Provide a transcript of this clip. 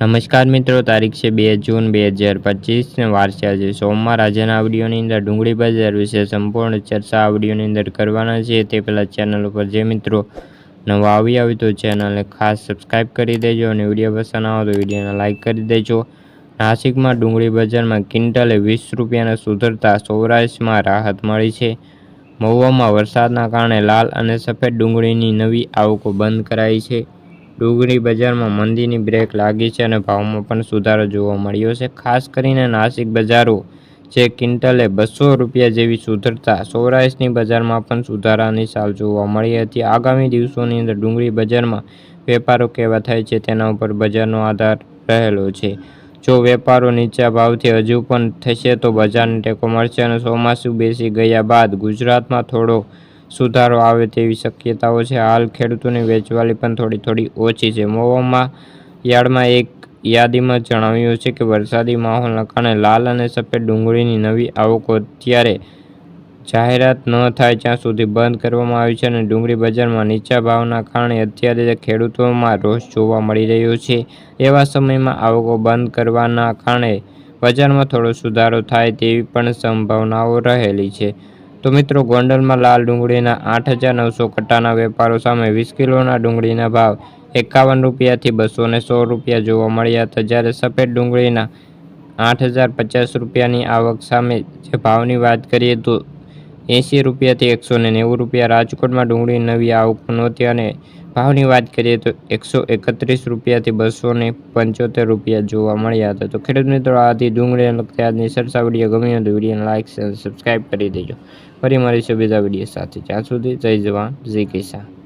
નમસ્કાર મિત્રો, તારીખ છે બે જૂન બે હજાર પચીસને વાર છે આજે સોમવાર. આજના આવડીઓની અંદર ડુંગળી બજાર વિશે સંપૂર્ણ ચર્ચા આવડીઓની અંદર કરવાના છે. તે પહેલાં ચેનલ ઉપર જે મિત્રો નવા આવી આવે તો ચેનલને ખાસ સબસ્ક્રાઈબ કરી દેજો અને વીડિયો પસંદ આવે તો વિડીયોને લાઇક કરી દેજો. નાસિકમાં ડુંગળી બજારમાં ક્વિન્ટલે વીસ રૂપિયાને સુધરતા સૌરાષ્ટ્રમાં રાહત મળી છે. મહુવામાં વરસાદના કારણે લાલ અને સફેદ ડુંગળીની નવી આવકો બંધ કરાઈ છે. ડુંગળી બજારમાં મંદીની બ્રેક લાગી છે અને ભાવમાં પણ સુધારો જોવા મળ્યો છે. ખાસ કરીને નાસિક બજારો, જે ક્વિન્ટલે બસો રૂપિયા જેવી સુધરતા સૌરાષ્ટ્રની બજારમાં પણ સુધારાની સાલ જોવા મળી હતી. આગામી દિવસોની અંદર ડુંગળી બજારમાં વેપારો કેવા થાય છે તેના ઉપર બજારનો આધાર રહેલો છે. જો વેપારો નીચા ભાવથી હજુ પણ થશે તો બજારને ટેકો મળશે અને ચોમાસું બેસી ગયા બાદ ગુજરાતમાં થોડો સુધારો આવે તેવી શક્યતાઓ છે. હાલ ખેડૂતોની વેચવાલી પણ થોડી થોડી ઓછી છે. મોવામાં યાર્ડમાં એક યાદીમાં જણાવ્યું છે કે, વરસાદી માહોલના કારણે લાલ અને સફેદ ડુંગળીની નવી આવકો અત્યારે જાહેરાત ન થાય ત્યાં સુધી બંધ કરવામાં આવી છે અને ડુંગળી બજારમાં નીચા ભાવના કારણે અત્યારે ખેડૂતોમાં રોષ જોવા મળી રહ્યો છે. એવા સમયમાં આવકો બંધ કરવાના કારણે બજારમાં થોડો સુધારો થાય તેવી પણ સંભાવનાઓ રહેલી છે. તો મિત્રો, ગોંડલમાં લાલ ડુંગળીના આઠ હજાર નવસો કટ્ટાના વેપારો સામે વીસ કિલોના ડુંગળીના ભાવ એકાવન રૂપિયાથી બસો ને સો રૂપિયા જોવા મળ્યા હતા. જ્યારે સફેદ ડુંગળીના આઠ હજાર પચાસ રૂપિયાની આવક સામે જે ભાવની વાત કરીએ તો એંસી રૂપિયાથી એકસો ને નેવું રૂપિયા. રાજકોટમાં ડુંગળી નવી આવક નહોતી અને ભાવની વાત કરીએ તો એકસો એકત્રીસ રૂપિયાથી બસો ને પંચોતેર રૂપિયા જોવા મળ્યા હતા. તો ખેડૂત મિત્રો, આથી ડુંગળી લગતી આજની સરસા વીડિયો ગમી તો વિડીયોને લાઇક સબસ્ક્રાઈબ કરી દેજો. ફરી મળીશું બીજા વીડિયો સાથે. જ્યાં સુધી જય જવાન, જય કિસાન.